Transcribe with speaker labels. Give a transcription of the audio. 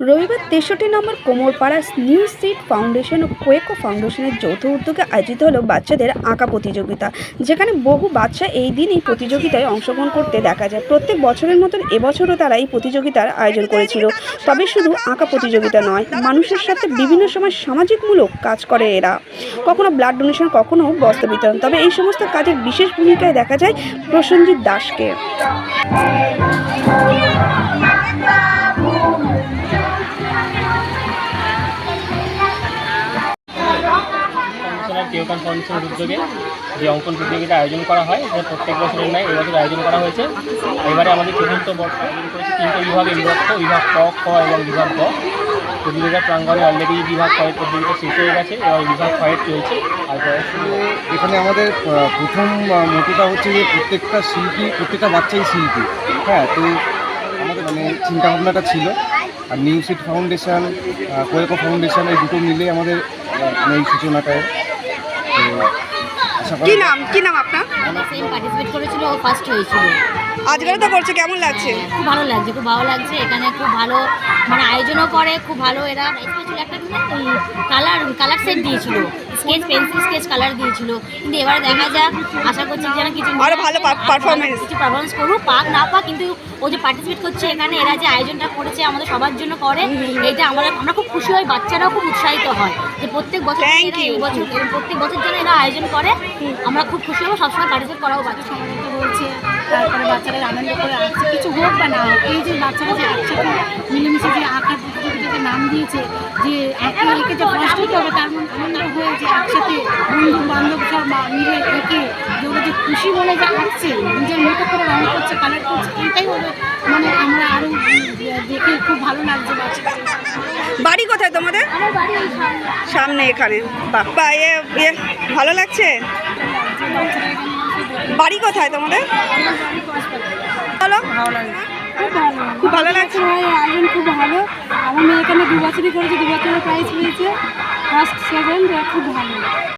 Speaker 1: রবিবার তেষট্টি নম্বর কোমরপাড়া নিউ সিট ফাউন্ডেশন ও কোয়েকো ফাউন্ডেশনের যৌথ উদ্যোগে আয়োজিত হলো বাচ্চাদের আঁকা প্রতিযোগিতা, যেখানে বহু বাচ্চা এই দিন এই প্রতিযোগিতায় অংশগ্রহণ করতে দেখা যায়। প্রত্যেক বছরের মতন এবছরও তারা এই প্রতিযোগিতার আয়োজন করেছিল। তবে শুধু আঁকা প্রতিযোগিতা নয়, মানুষের সাথে বিভিন্ন সময় সামাজিকমূলক কাজ করে এরা। কখনো ব্লাড ডোনেশন কখনো বস্ত্র বিতরণ। তবে এই সমস্ত কাজের বিশেষ ভূমিকায় দেখা যায় প্রসেনজিৎ দাসকে।
Speaker 2: ফাউন্ডেশনের কেওকান ফাউন্ডেশনের উদ্যোগে যে অঙ্কন প্রতিযোগিতা আয়োজন করা হয় সেটা প্রত্যেক বছরের ন্যায় এবছর আয়োজন করা হয়েছে। এবারে আমাদের চতুর্থ বর্ষ আয়োজন করেছে তিনটে বিভাগে বিভক্ত বিভাগ ক, খ এবং বিভাগ গ। প্রতিযোগিতা প্রাঙ্গণে অলরেডি বিভাগ কয়ের প্রতিযোগিতা শেষ হয়ে গেছে এবং বিভাগ কয়ের চলছে। আর
Speaker 3: এখানে আমাদের প্রথম মোটোটা হচ্ছে যে প্রত্যেকটা শিল্পী, প্রত্যেকটা বাচ্চাই শিল্পী। হ্যাঁ তো আমাদের মানে চিন্তা ভাবনাটা ছিল। আর নিউ সিট ফাউন্ডেশন কোয়েকো ফাউন্ডেশন এই দুটো মিলে আমাদের মানে এই সূচনাটায়
Speaker 1: কি নাম? কি নাম আপনার?
Speaker 4: সেম পার্টিসিপেট করেছিল ও ফার্স্ট হয়েছিল।
Speaker 1: আজকে তো করছে কেমন লাগছে?
Speaker 4: খুব ভালো লাগছে খুব ভালো লাগছে। এখানে খুব ভালো মানে আয়োজনও করে খুব ভালো। এরা একটা কালার কালার সেট দিয়েছিল। স্কেচ পেন্সিল স্কেচ কালার দিয়েছিল। কিন্তু এবার দেখা যাক আশা করছি যেন কিছু
Speaker 1: আরও ভালো পা- performance।
Speaker 4: কিছু পারফরমেন্স করুক পাক না পাক কিন্তু ও যে পার্টিসিপেট করছে এখানে এরা যে আয়োজনটা করেছে আমাদের সবার জন্য করে এটা আমরা আমরা খুব খুশি হই বাচ্চারাও খুব উৎসাহিত হয় যে প্রত্যেক বছর এরা এই বছর প্রত্যেক বছর যেন এরা আয়োজন করে আমরা খুব খুশি হব সবসময় পার্টিসিপেট করাও বাচ্চা
Speaker 5: সমাজকে বলছে তারপরে বাচ্চারা আনন্দ করে আসছে। কিছু হোক বা না হোক এই যে বাচ্চারা যে একসাথে মিলেমিশে যে আঁকার দিয়েছে যে একে একে যে ফার্স্ট হতে হবে তার মধ্যে আনন্দ হয়ে যে একসাথে বন্ধু বান্ধব সব মিলে একে যে ওরা যে খুশি বলে যে আঁকছে নিজের মতো করে রং করছে কালার করছে এটাই ওদের মানে আমরা আরও দেখে খুব ভালো লাগছে বাচ্চাদের।
Speaker 1: বাড়ি কোথায় তোমাদের?
Speaker 5: সামনে।
Speaker 1: এখানে। বাপ্পা এ এ ভালো লাগছে?
Speaker 5: লাগছে।
Speaker 1: বাড়ি কোথায় তোমাদের?
Speaker 5: আমার বাড়ি কসবাড়ি। খুব ভালো
Speaker 1: লাগছে।
Speaker 5: ভাই আয়োজন খুব ভালো। আমার মেয়ে এখানে দু বছরই করেছে দু বছরের প্রাইজ পেয়েছে ফার্স্ট সেকেন্ড খুব ভালো।